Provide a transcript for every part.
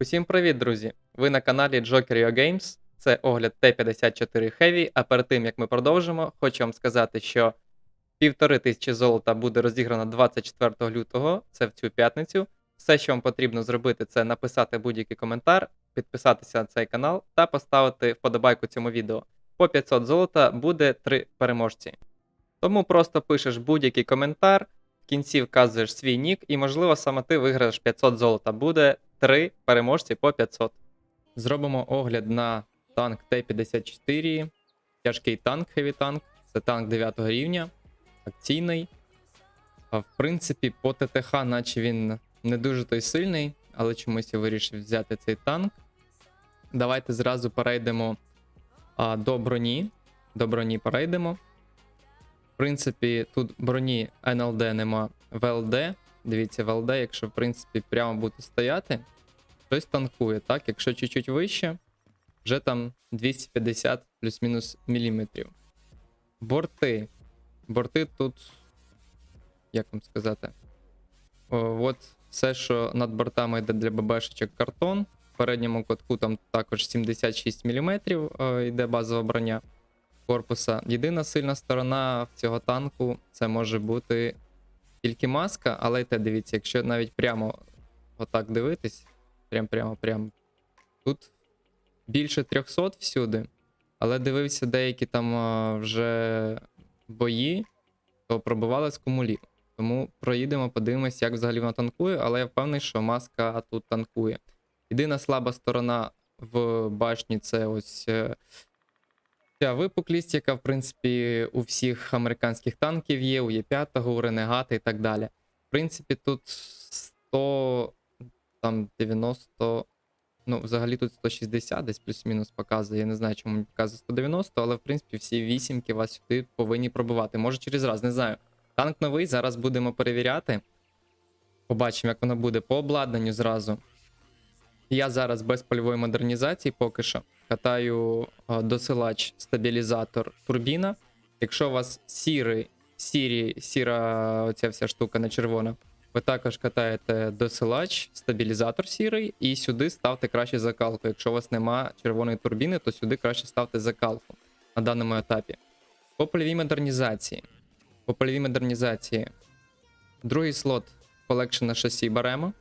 Усім привіт, друзі! Ви на каналі Joker Games. Це огляд Т-54 Heavy, а перед тим як ми продовжимо, хочу вам сказати, що півтори тисячі золота буде розіграно 24 лютого, це в цю п'ятницю. Все, що вам потрібно зробити, це написати будь-який коментар, підписатися на цей канал та поставити вподобайку цьому відео. По 500 золота буде 3 переможці. Тому просто пишеш будь-який коментар, в кінці вказуєш свій нік, і, можливо, саме ти виграєш 500 золота. Буде 3 переможці по 500. Зробимо огляд на танк Т-54, тяжкий танк, хеві танк. Це танк 9 рівня, акційний. В принципі, по ТТХ, наче він не дуже той сильний, але чомусь я вирішив взяти цей танк. Давайте зразу перейдемо а, до броні. До броні перейдемо. В принципі, тут броні НЛД нема ВЛД. Дивіться, ВЛД, якщо в принципі прямо буде стояти, щось танкує, так? Якщо чуть-чуть вище, вже там 250 плюс-мінус міліметрів. Борти. Борти тут. Як вам сказати? О, от все, що над бортами йде для ББшечок картон. В передньому кутку там також 76 мм йде базова броня корпуса. Єдина сильна сторона в цього танку це може бути тільки маска, але й те дивіться, якщо навіть прямо отак дивитись, прям прямо прямо тут більше 300 всюди. Але дивився деякі там а, вже бої, то пробивали з кумулів. Тому проїдемо, подивимось, як взагалі вона танкує, але я впевнений, що маска тут танкує. Єдина слаба сторона в башні це ось е, ця випуклість, яка, в принципі, у всіх американських танків є, у Є5, у Ренегата і так далі. В принципі, тут 100, там 90, ну, взагалі тут 160 десь плюс-мінус показує. Я не знаю, чому показує 190, але в принципі всі вісімки вас сюди повинні пробивати. Може через раз, не знаю. Танк новий, зараз будемо перевіряти. Побачимо, як воно буде по обладнанню зразу. Я зараз без польової модернізації поки що катаю досилач, стабілізатор, турбіна. Якщо у вас сірий, сірі, сіра оця вся штука не червона, ви також катаєте досилач, стабілізатор сірий, і сюди ставте краще закалку. Якщо у вас нема червоної турбіни, то сюди краще ставте закалку на даному етапі. По польовій модернізації. По польовій модернізації. Другий слот колекшена шасі беремо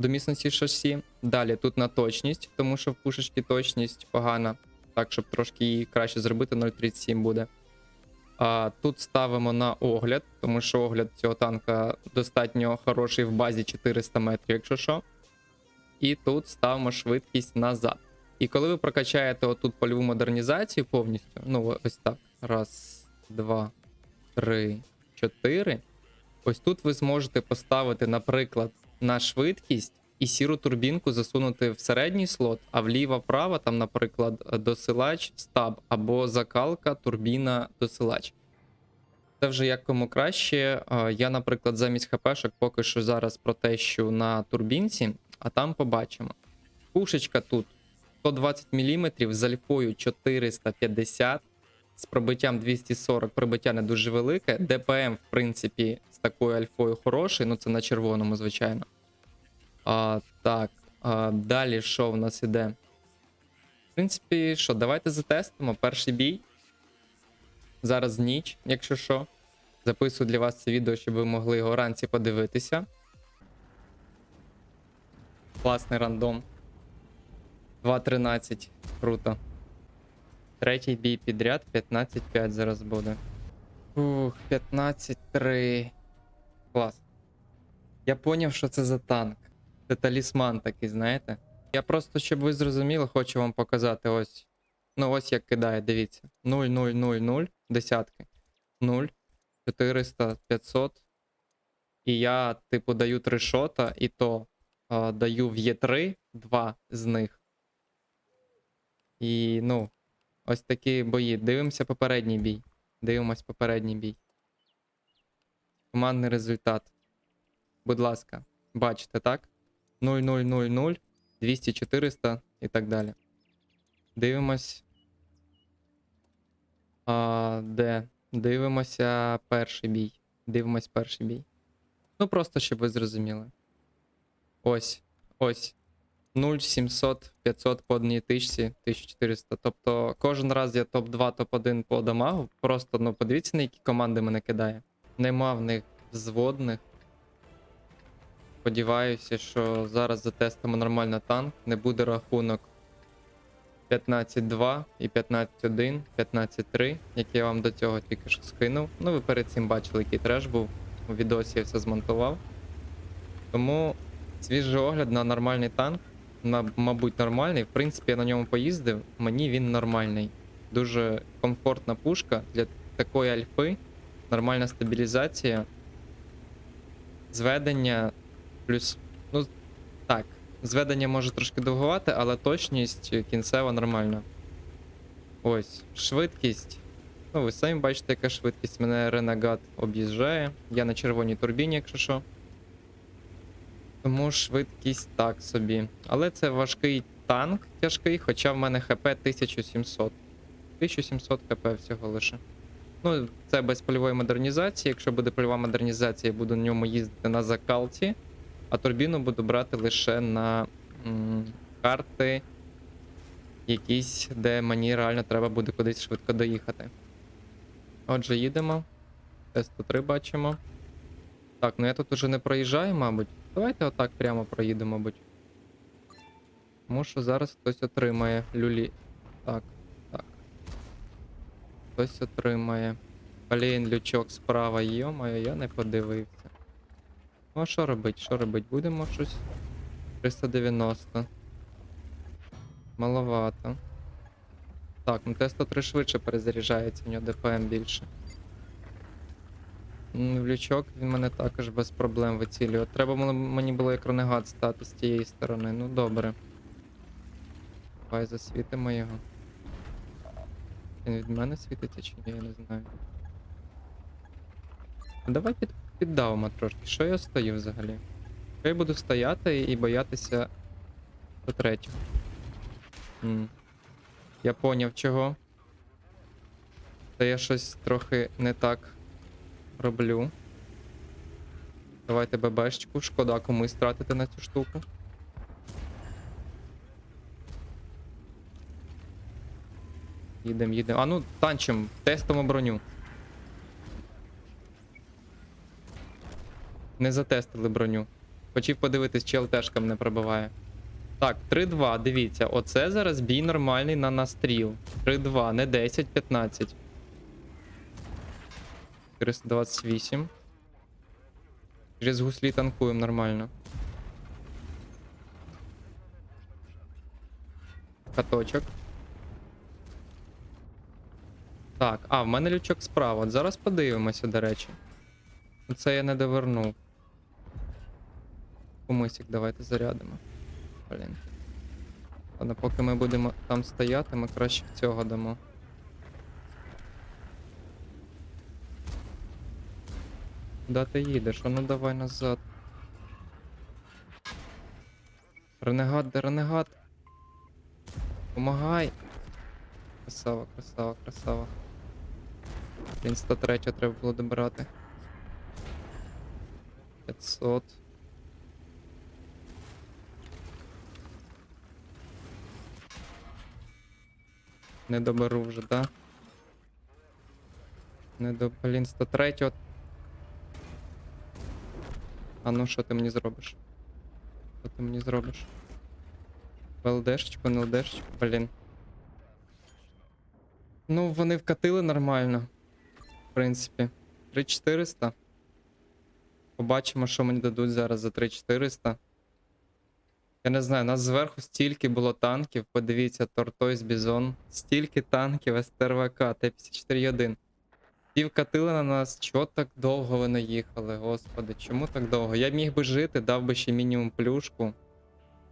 до міцності шасі. Далі тут на точність, тому що в пушечки точність погана. Так, щоб трошки її краще зробити, 0,37 буде. А тут ставимо на огляд, тому що огляд цього танка достатньо хороший в базі 400 метрів, якщо що. І тут ставимо швидкість назад. І коли ви прокачаєте отут польову модернізацію повністю, ну ось так. Раз, два, три, чотири. Ось тут ви зможете поставити, наприклад, на швидкість і сіру турбінку засунути в середній слот, а вліво-право, там, наприклад, досилач, стаб або закалка, турбіна, досилач. Це вже як кому краще. Я, наприклад, замість ХПшок поки що зараз протещу на турбінці, а там побачимо. Пушечка тут 120 мм з альфою 450 з пробиттям 240 пробиття не дуже велике. ДПМ, в принципі, з такою альфою хороший, ну це на червоному, звичайно. А, Так, а, далі що в нас іде? В принципі, що, давайте затестимо перший бій. Зараз ніч, якщо що. Записую для вас це відео, щоб ви могли його вранці подивитися. Класний рандом. 2.13. Круто. Третій бій підряд, 15-5 зараз буде. Ух, 15-3. Клас. Я поняв, що це за танк. Це талісман такий, знаєте. Я просто, щоб ви зрозуміли, хочу вам показати ось. Ну, ось як кидає, дивіться. 0, 0, 0, 0, десятки. 0, 400, 500. І я, типу, даю 3 шота, і то а, даю в Є3, два з них. І, ну, ось такі бої. Дивимося попередній бій. Дивимось попередній бій. Командний результат. Будь ласка, бачите, так? 0-0-0-0, 200-400 і так далі. Дивимось. А, Де? Дивимося перший бій. Дивимось перший бій. Ну, просто щоб ви зрозуміли. Ось. Ось. 0,700, 500 по одній тичці, 1400. Тобто кожен раз я топ-2, топ-1 по дамагу. Просто ну подивіться, на які команди мене кидає. Нема в них взводних. Сподіваюся, що зараз затестимо нормально танк. Не буде рахунок 15-2 і 15-1, 15-3, який я вам до цього тільки що скинув. Ну, ви перед цим бачили, який треш був. У відосі я все змонтував. Тому свіжий огляд на нормальний танк. Мабуть, нормальний. В принципі, я на ньому поїздив. Мені він нормальний. Дуже комфортна пушка для такої альфи. Нормальна стабілізація. Зведення плюс. Ну, так. Зведення може трошки довгувати, але точність кінцева нормальна. Ось, швидкість. Ну, ви самі бачите, яка швидкість. Мене Ренегат об'їжджає. Я на червоній турбіні, якщо що. Тому швидкість так собі. Але це важкий танк тяжкий, хоча в мене ХП 1700. 1700 ХП всього лише. Ну, це без польової модернізації. Якщо буде польова модернізація, я буду на ньому їздити на закалці, а турбіну буду брати лише на м, карти, якісь, де мені реально треба буде кудись швидко доїхати. Отже, їдемо. Т-103 бачимо. Так, ну я тут уже не проїжджаю, мабуть. Давайте отак прямо проїдемо, мабуть. Тому що зараз хтось отримає люлі. Так, так. Хтось отримає. Блін, лючок справа, йомаю, я не подивився. Ну а що робить? Що робить? Будемо щось. 390. Маловато. Так, ну Т-103 швидше перезаряджається, у нього ДПМ більше. М, В лючок він мене також без проблем вицілює. Треба мені було як ренегат стати з тієї сторони. Ну добре. Давай засвітимо його. Він від мене світиться чи ні, я не знаю. А Давай під, піддавимо трошки. Що я стою взагалі? Що я буду стояти і боятися до третього. М. Я поняв чого. Та я щось трохи не так роблю. Давайте ББшечку, шкода комусь тратити на цю штуку. Їдем, їдем. А ну, танчим, тестимо броню. Не затестили броню. Хотів подивитись, чи ЛТшка мене пробиває. Так, 3-2, дивіться, оце зараз бій нормальний на настріл. 3-2, не 10-15. 428. Через гуслі танкуємо нормально. Каточок. Так, а, в мене лючок справа. От зараз подивимося, до речі. Це я не довернув. Комусь давайте зарядимо. Блін. Ладно, поки ми будемо там стояти, ми краще цього дамо. Куда ти їдеш? А ну давай назад. Ренегат, де ренегат? Помагай! Красава, красава, красава. Блін, 103 треба було добирати. 500. Не доберу вже, да? Не до. Блін, 103. А ну що ти мені зробиш? Що ти мені зробиш? ЛДшечку, не ЛДшечку, блін. Ну, вони вкатили нормально. В принципі. 3400. Побачимо, що мені дадуть зараз за 3400. Я не знаю, у нас зверху стільки було танків. Подивіться, Тортойс Бізон. Стільки танків СТРВК, Т-54-1. Ті вкатили на нас, чого так довго вони їхали, господи, чому так довго? Я міг би жити, дав би ще мінімум плюшку,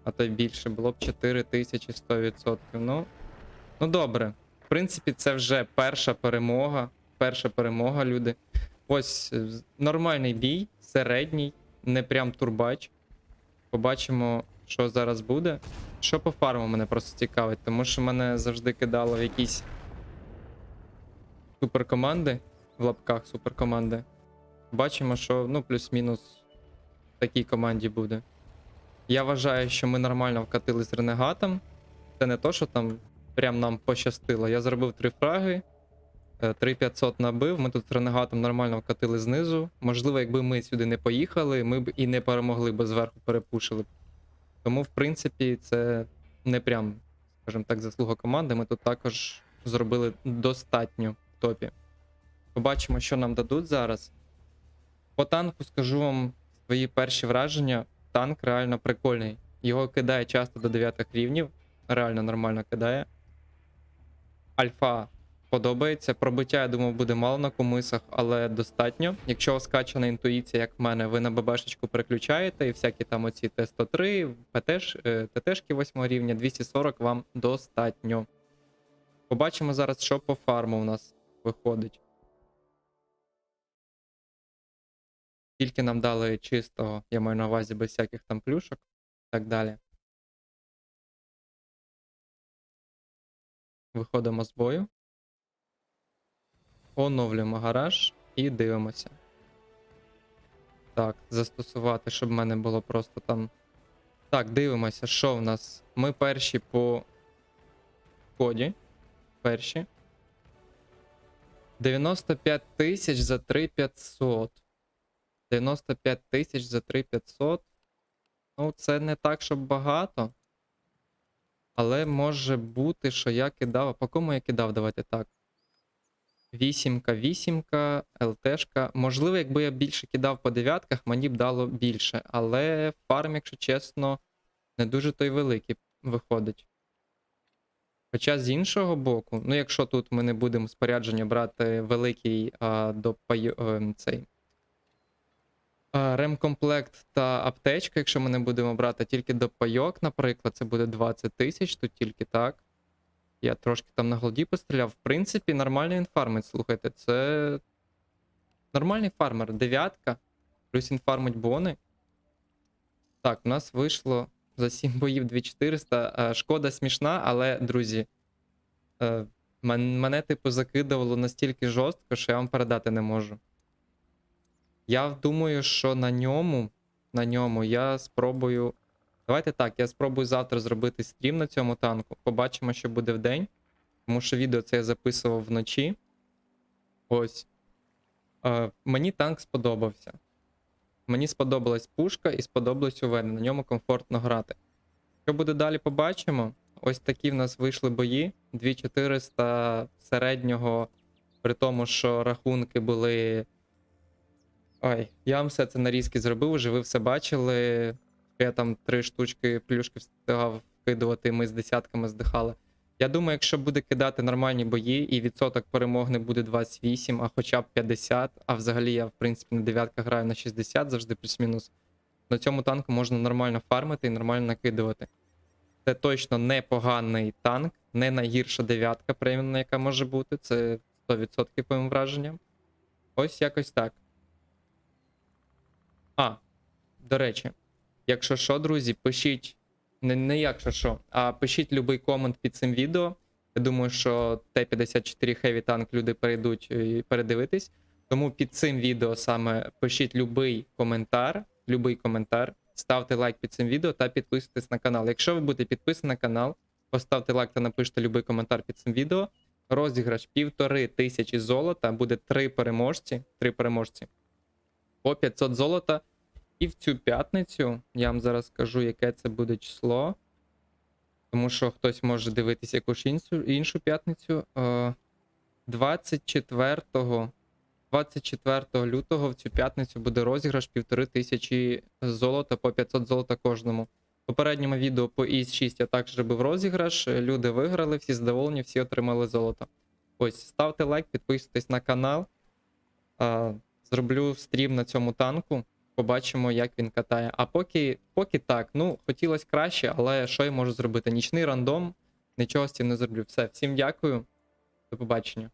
а то й більше, було б 4100%. Ну, ну добре. В принципі, це вже перша перемога. Перша перемога, люди. Ось е, нормальний бій, середній, не прям турбач. Побачимо, що зараз буде. Що по фарму мене просто цікавить, тому що мене завжди кидало в якісь суперкоманди, в лапках суперкоманди. Бачимо, що ну, плюс-мінус в такій команді буде. Я вважаю, що ми нормально вкатили з ренегатом. Це не то, що там прям нам пощастило. Я зробив три фраги, е, 3500 набив. Ми тут з ренегатом нормально вкатили знизу. Можливо, якби ми сюди не поїхали, ми б і не перемогли, бо зверху перепушили. Тому, в принципі, це не прям, скажімо так, заслуга команди. Ми тут також зробили достатньо топі. Побачимо, що нам дадуть зараз. По танку скажу вам свої перші враження. Танк реально прикольний. Його кидає часто до 9 рівнів. Реально нормально кидає. Альфа подобається. Пробиття, я думав, буде мало на комисах, але достатньо. Якщо скачана інтуїція, як в мене, ви на ББшечку переключаєте і всякі там оці Т103, ПТш, е, ТТшки 8 рівня, 240 вам достатньо. Побачимо зараз, що по фарму у нас виходить. Тільки нам дали чистого, я маю на увазі без всяких там плюшок і так далі. Виходимо з бою. Оновлюємо гараж і дивимося. Так, застосувати, щоб в мене було просто там. Так, дивимося, що в нас. Ми перші по коді. Перші. 95 тисяч за 3500. 95 тисяч за 3500. Ну, це не так, щоб багато. Але може бути, що я кидав. По кому я кидав? Давайте так. Вісімка, вісімка, ЛТшка. Можливо, якби я більше кидав по дев'ятках, мені б дало більше. Але фарм, якщо чесно, не дуже той великий виходить. Хоча з іншого боку, ну якщо тут ми не будемо спорядження брати великий а, до ем, цей. А, Ремкомплект та аптечка, якщо ми не будемо брати тільки до пайок, наприклад, це буде 20 тисяч, тут тільки так. Я трошки там на голді постріляв. В принципі, нормальний інфармить, слухайте, це нормальний фармер. Дев'ятка. Плюс інфармить бони. Так, у нас вийшло за 7 боїв 2400. Е, Шкода смішна, але, друзі, е, мене, типу, закидувало настільки жорстко, що я вам передати не можу. Я думаю, що на ньому, на ньому я спробую. Давайте так, я спробую завтра зробити стрім на цьому танку. Побачимо, що буде в день. Тому що відео це я записував вночі. Ось. Е, мені танк сподобався. Мені сподобалась пушка і сподобалось УВ. На ньому комфортно грати. Що буде далі, побачимо. Ось такі в нас вийшли бої. 2400 середнього, при тому, що рахунки були. Ой, я вам все це нарізки зробив, вже ви все бачили. Я там три штучки плюшки встигав вкидувати, ми з десятками здихали. Я думаю, якщо буде кидати нормальні бої і відсоток перемог не буде 28, а хоча б 50, а взагалі я, в принципі, на дев'ятках граю на 60 завжди плюс-мінус. На цьому танку можна нормально фармити і нормально накидувати. Це точно непоганий танк, не найгірша дев'ятка преміумна, яка може бути. Це 100% по моїм враженням. Ось якось так. А, до речі, якщо що, друзі, пишіть. Не, не якщо що, а пишіть будь-який комент під цим відео. Я думаю, що Т-54 Heavy Tank люди перейдуть і передивитись. Тому під цим відео саме пишіть будь-який коментар, любий коментар, ставте лайк під цим відео та підписуйтесь на канал. Якщо ви будете підписані на канал, поставте лайк та напишіть будь-який коментар під цим відео. Розіграш півтори тисячі золота, буде три переможці. Три переможці. По 500 золота. І в цю п'ятницю я вам зараз скажу, яке це буде число. Тому що хтось може дивитися якусь іншу, іншу п'ятницю. Е, 24, 24 лютого в цю п'ятницю буде розіграш півтори тисячі золота по 500 золота кожному. В попередньому відео по ІС 6 я також робив розіграш. Люди виграли, всі задоволені, всі отримали золото. Ось, ставте лайк, підписуйтесь на канал. Е, зроблю стрім на цьому танку. Побачимо, як він катає. А поки, поки так, ну, хотілося краще, але що я можу зробити? Нічний рандом, нічого з цим не зроблю. Все, всім дякую. До побачення.